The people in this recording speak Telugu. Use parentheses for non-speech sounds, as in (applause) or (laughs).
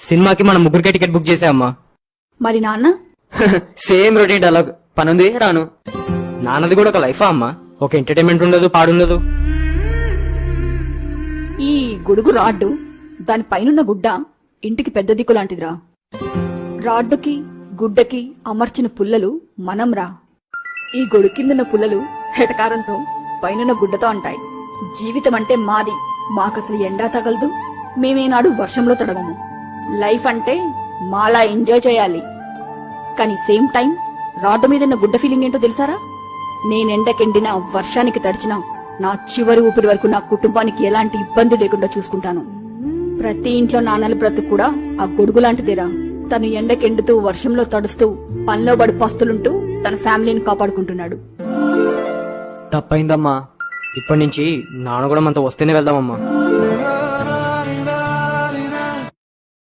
సినిమాకి మన ముగ్గురికే టికెట్ బుక్ చేసామమ్మా మరి నాన్న? (laughs) Same routine dialogue. పనుంది రాను. నాన్నది కూడా ఒక లైఫా అమ్మా. ఒక ఎంటర్టైన్మెంట్ ఉండదు పాడుండదు. ఈ గొడుగు రాడ్డు దాని పైనున్న గుడ్డ ఇంటికి పెద్ద దిక్కు లాంటిదిరా. రాడ్డుకి గుడ్డకి అమర్చిన పుల్లలు మనంరా. ఈ గొడుగు కిందున్న పుల్లలు హెటకారంతో పైనున్న గుడ్డతో అంటాయి. జీవితం అంటే మాది. మాకసలు ఎండా తగలదు. మేమేనాడు వర్షంలో తడవము. లైఫ్ అంటే మాలా ఎంజాయ్ చేయాలి. కానీ సేమ్ టైం రాడ్డు మీద ఉన్న గుడ్డ ఫీలింగ్ ఏంటో తెలుసారా? ఎండకెండిన వర్షానికి తడిచిన నా చివరి ఊపిరి వరకు నా కుటుంబానికి ఎలాంటి ఇబ్బంది లేకుండా చూసుకుంటాను. ప్రతి ఇంట్లో నాన్నల బ్రతుకు కూడా ఆ గొడుగు లాంటిదేరా. తను ఎండకెండుతూ వర్షంలో తడుస్తూ పనిలో పడి పస్తులుంటూ తన ఫ్యామిలీని కాపాడుకుంటున్నాడు. తప్పైందమ్మా. ఇప్పటి నుంచి నాన్న కూడా మనతో వస్తేనే వెళ్దామమ్మా.